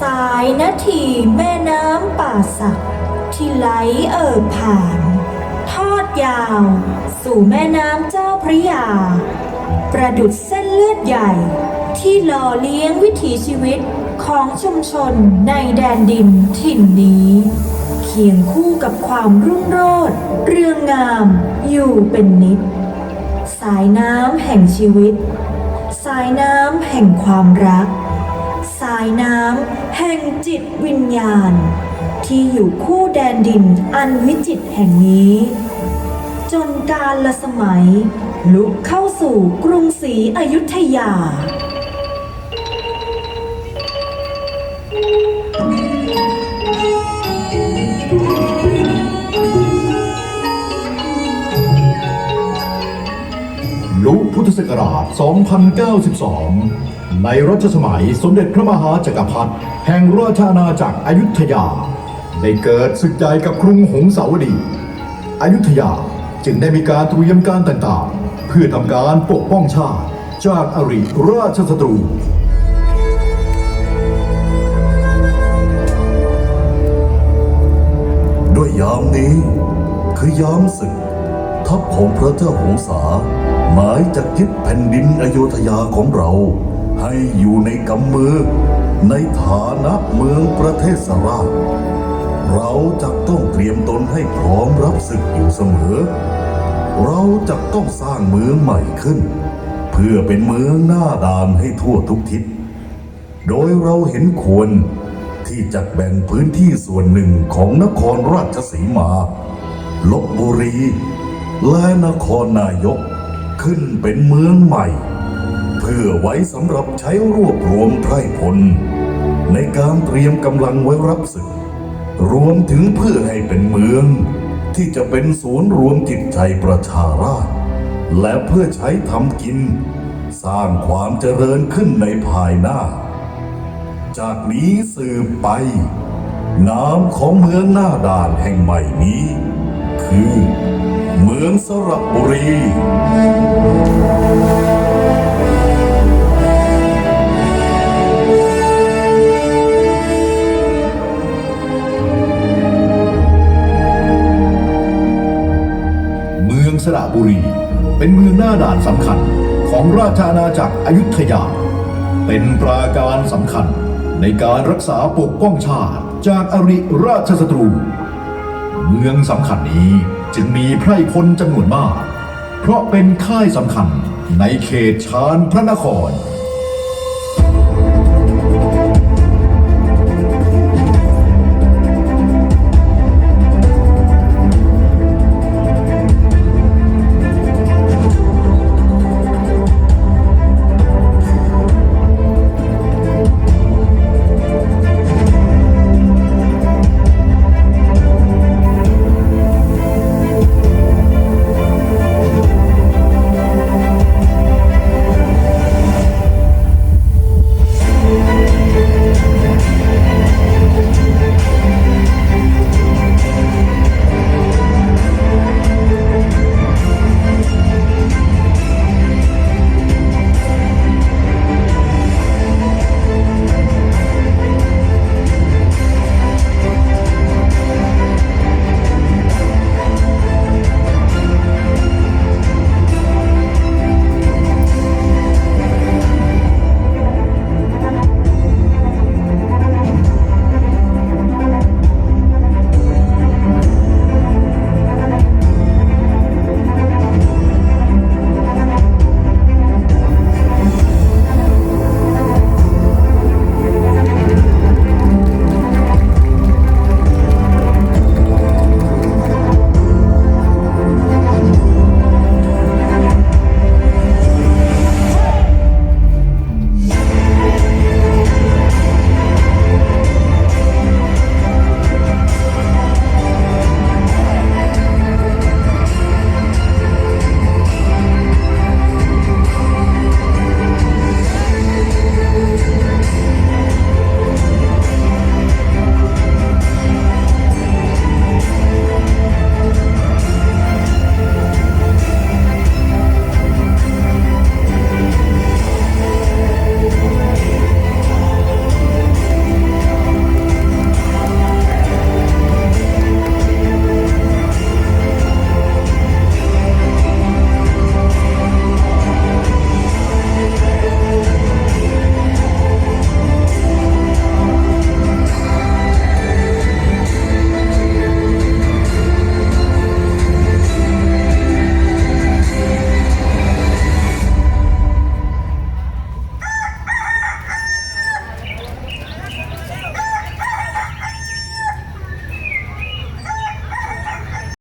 สายนาทีแม่น้ำป่าสัก ที่ไหลเอ่อผ่าน ทอดยาว สู่แม่น้ำเจ้าพระยา ประดุดเส้นเลือดใหญ่ ที่หล่อเลี้ยงวิถีชีวิตของชุมชนในแดนดินถิ่นนี้ คียงคู่กับความรุ่งโรจน์เรืองงามอยู่เป็นนิด สายน้ำแห่งชีวิต สายน้ำแห่งความรัก สายน้ำแห่งจิตวิญญาณ ที่อยู่คู่แดนดินอันวิจิตรแห่งนี้ จนการละสมัย ลุกเข้าสู่กรุงศรีอยุธยา ศักราช 2092 ในรัชสมัยสมเด็จพระมหาจักรพรรดิแห่งราชอาณาจักรอยุธยา ได้เกิดศึกใหญ่กับกรุงหงสาวดี อยุธยาจึงได้มีการเตรียมการต่างๆ เพื่อทำการปกป้องชาติจากอริราชศัตรูด้วยยามนี้คือยามศึก ทัพของพระเจ้าหงสา หมายจะยึดแผ่นดินอโยธยาของเรา ให้อยู่ในกำมือ ในฐานะเมืองประเทศสราชเราจะต้องเตรียมตนให้พร้อมรับศึกอยู่เสมอ เราจะต้องสร้างเมืองใหม่ขึ้น เพื่อเป็นเมืองหน้าด่านให้ทั่วทุกทิศ โดยเราเห็นควรที่จะแบ่งพื้นที่ส่วนหนึ่งของนครราชสีมา ลบบุรี และนครนายกขึ้นเป็นเมืองใหม่ เพื่อไว้สำหรับใช้รวบรวมไพร่พล ในการเตรียมกำลังไว้รับศึก รวมถึงเพื่อให้เป็นเมือง ที่จะเป็นศูนย์รวมจิตใจประชาราษฎรและเพื่อใช้ทำกิน สร้างความเจริญขึ้นในภายหน้า จากนี้สืบไปนามของเมืองหน้าด่านแห่งใหม่นี้ คือ เมืองสระบุรีเมืองสระบุรีเป็นเมืองหน้าด่านสำคัญของราชอาณาจักรอยุธยา เป็นปราการสำคัญในการรักษาปกป้องชาติจากอริราชศัตรู เมืองสำคัญนี้ จึงมีไพร่พลจำนวนมาก เพราะเป็นค่ายสำคัญในเขตชานพระนคร